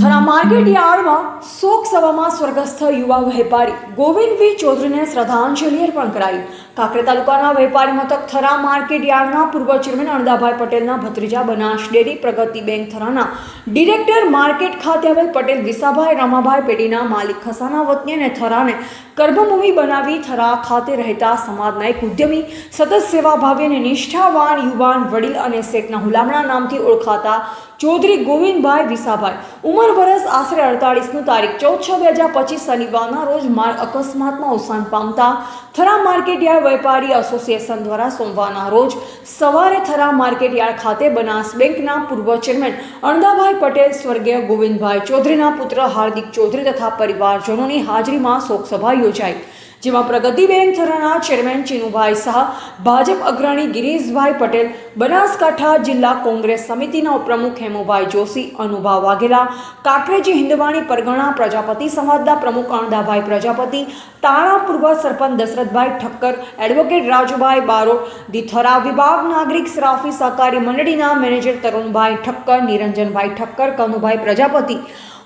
Thara market યાર્ડમાં શોક સભામાં સ્વર્ગસ્થ યુવા વેપારી ગોવિંદ વી ચૌધરીને શ્રદ્ધાંજલિ અર્પણ કરાઈ. કાંકરે તાલુકાના વેપારી મથક થરા માર્કેટ યાર્ડના પૂર્વ ચેરમેન અણદાભાઈ પટેલના ભત્રીજા બનાસ ડેરી પ્રગતિ બેંક થરાના ડિરેક્ટર માર્કેટ ખાતે આવેલ પટેલ વિસાભાઈ રમાભાઈ પેઢીના માલિક ખસાના વતની અને થરાને કર્મભૂમિ બનાવી થરા ખાતે રહેતા સમાજના એક ઉદ્યમી, સતત સેવાભાવી અને નિષ્ઠાવાન યુવાન વડીલ અને શેખના હુલામણા નામથી ઓળખાતા ચૌધરી ગોવિંદભાઈ વિસાભાઈ ઉંમર વર્ષ આશરે અડતાળીસનું તારીખ ચૌદ છ બે હજાર પચીસ શનિવારના રોજ માર્ગ અકસ્માતમાં અવસાન પામતા થરા માર્કેટયાર્ડ વેપારી એસોસિએશન દ્વારા સોમવારના રોજ સવારે થરા માર્કેટયાર્ડ ખાતે બનાસ બેંકના પૂર્વ ચેરમેન અણદાભાઈ પટેલ, સ્વર્ગીય ગોવિંદભાઈ ચૌધરીના પુત્ર, હાર્દિક ચૌધરી તથા પરિવારજનોની હાજરીમાં શોકસભા યોજાઈ. જેમાં પ્રગતિ બેંક થરાના ચેરમેન ચીનુભાઈ શાહ, ભાજપ અગ્રણી ગિરીશભાઈ પટેલ, બનાસકાંઠા જિલ્લા કોંગ્રેસ સમિતિના ઉપપ્રમુખ હેમુભાઈ જોશી અનુભા વાઘેલા કાકરેજી હિંદવાણી પરગણા પ્રજાપતિ સંવાદના પ્રમુખ અણદાભાઈ પ્રજાપતિ, તાણા પૂર્વ સરપંચ દશરથભાઈ ઠક્કર, એડવોકેટ રાજુભાઈ બારોટ દિથરા વિભાગ નાગરિક સરાફી સહકારી મંડળીના મેનેજર તરુણભાઈ ઠક્કર, નિરંજનભાઈ ઠક્કર, કનુભાઈ પ્રજાપતિ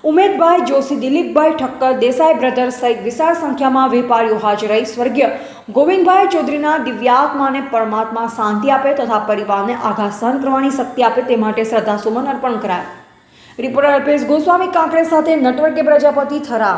ઉમેદભાઈ જોશી, દિલીપભાઈ ઠક્કર, દેસાઈ બ્રધર્સ સહિત વિશાળ સંખ્યામાં વેપારીઓ હાજર રહી. સ્વર્ગીય ગોવિંદભાઈ ચૌધરીના દિવ્યાત્માને પરમાત્મા શાંતિ આપે તથા પરિવારને આઘાત સહન કરવાની શક્તિ આપે તે માટે શ્રદ્ધાસુમન અર્પણ કરાયા. રિપોર્ટર અલ્પેશ ગોસ્વામી કાંકરે સાથે નટવર્કે પ્રજાપતિ થરા